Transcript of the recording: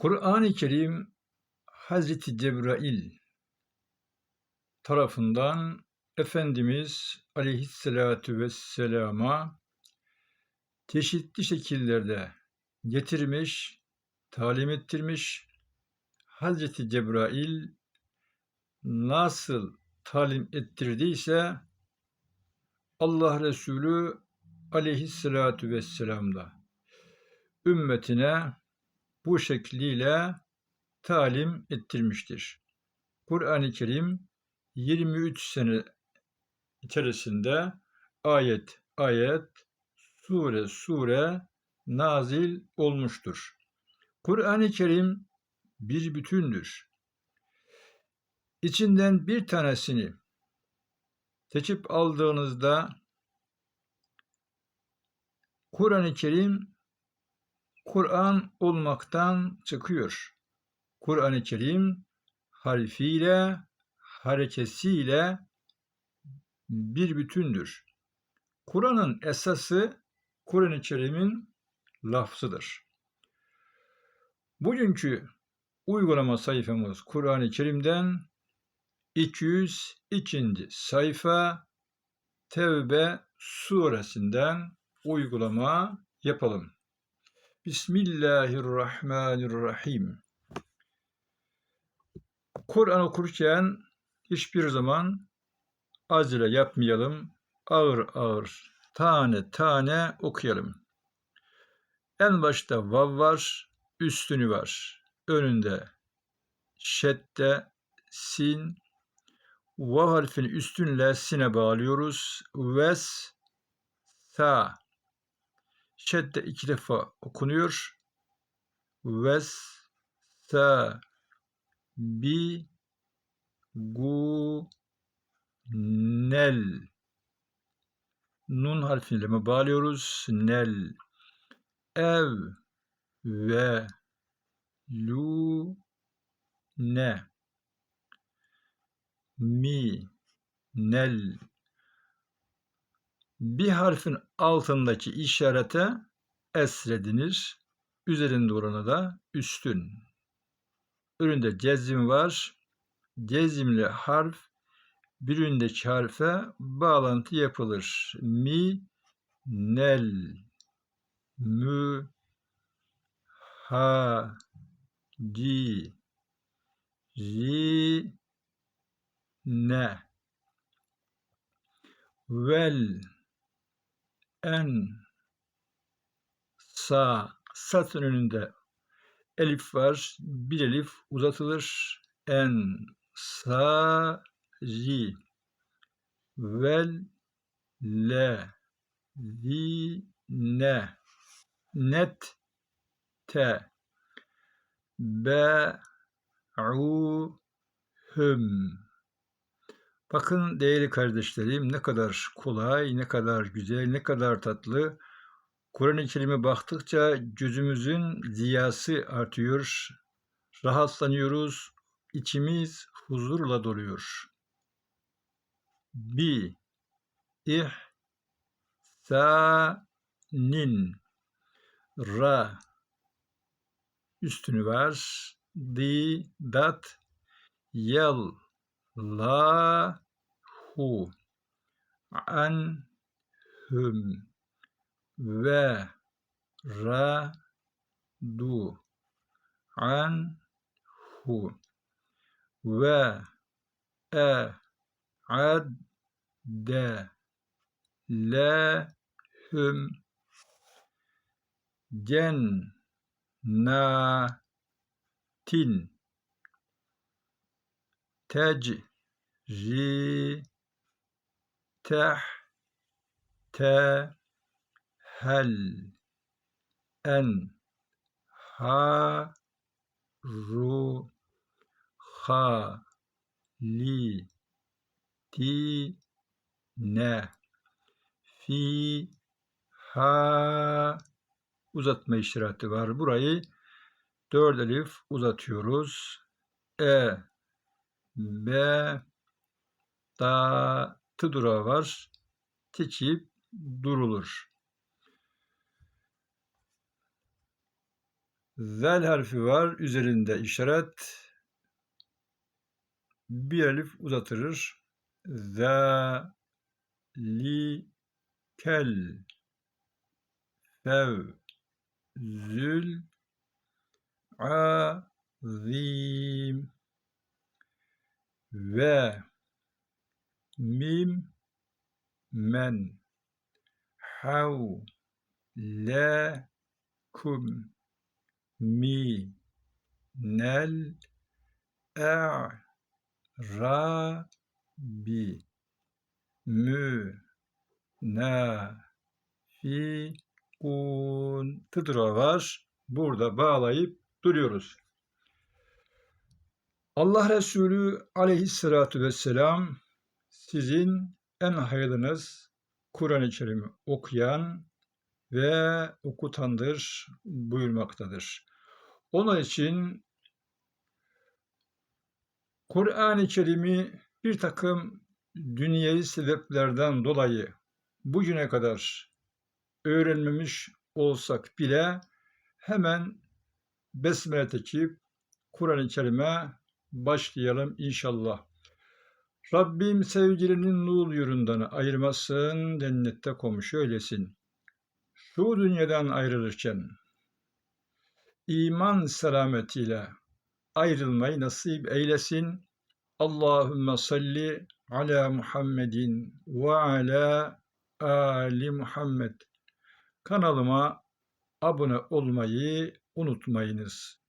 Kur'an-ı Kerim Hazreti Cebrail tarafından Efendimiz Aleyhisselatü Vesselam'a çeşitli şekillerde getirmiş, talim ettirmiş. Hazreti Cebrail nasıl talim ettirdiyse Allah Resulü Aleyhisselatü Vesselam da ümmetine bu şekliyle talim ettirmiştir. Kur'an-ı Kerim 23 sene içerisinde ayet ayet, sure sure nazil olmuştur. Kur'an-ı Kerim bir bütündür. İçinden bir tanesini seçip aldığınızda Kur'an-ı Kerim Kur'an olmaktan çıkıyor. Kur'an-ı Kerim harfiyle, harekesiyle bir bütündür. Kur'an'ın esası Kur'an-ı Kerim'in lafzıdır. Bugünkü uygulama sayfamız Kur'an-ı Kerim'den 202. sayfa Tevbe suresinden uygulama yapalım. Bismillahirrahmanirrahim. Kur'an okurken hiçbir zaman acele yapmayalım. Ağır ağır, tane tane okuyalım. En başta vav var, üstünü var. Önünde şedde, sin, vav harfini üstünle sine bağlıyoruz. Ves, sa. Şedde iki defa okunuyor. Ves, sa, bi, gu, nel. Nun harfiyle mi bağlıyoruz? Nel. Ev, ve, lu, ne. Mi, nel. Bir harfin altındaki işarete esre denir. Üzerinde olana da üstün. Önünde cezim var. Cezimli harf bir öndeki harfe bağlantı yapılır. Mi, nel, mü, ha, di, ri, ne, vel, en, sa, satın önünde elif var. Bir elif uzatılır. En, sa, ri, vel, le, zi, ne, net, te, be, u, hüm. Bakın değerli kardeşlerim ne kadar kolay, ne kadar güzel, ne kadar tatlı. Kur'an-ı Kerim'e baktıkça gözümüzün ziyası artıyor. Rahatlanıyoruz. içimiz huzurla doluyor. Bi ih sa nin ra üstünü var. Di dat yel la hu an hüm ve ra du. An hu. Ve e ad de. Le hüm. Cen na tin. Tec ri teh te hel en ha ru ha li ti ne fi ha uzatma işareti var. Burayı dört elif uzatıyoruz. E B da tı durağı var. Tekip durulur. Zel harfi var. Üzerinde işaret. Bir elif uzatırır. Zalikel fev. Zül. Azim. Ve. Mim. Men. Hav. Le. Kum mi nel a'rabi mü na fi kun tıdıra var. Burada bağlayıp duruyoruz. Allah Resulü aleyhissalatu vesselam sizin en hayırlınız Kur'an-ı Kerim'i okuyan ve okutandır buyurmaktadır. Onun için Kur'an-ı Kerim'i bir takım dünyevi sebeplerden dolayı bugüne kadar öğrenmemiş olsak bile hemen besmele çekip Kur'an-ı Kerim'e başlayalım inşallah. Rabbim sevgilinin nur yurundan ayırmasın, cennette komşu eylesin. Şu dünyadan ayrılırken iman selametiyle ayrılmayı nasip eylesin. Allahümme salli ala Muhammedin ve ala ali Muhammed. Kanalıma abone olmayı unutmayınız.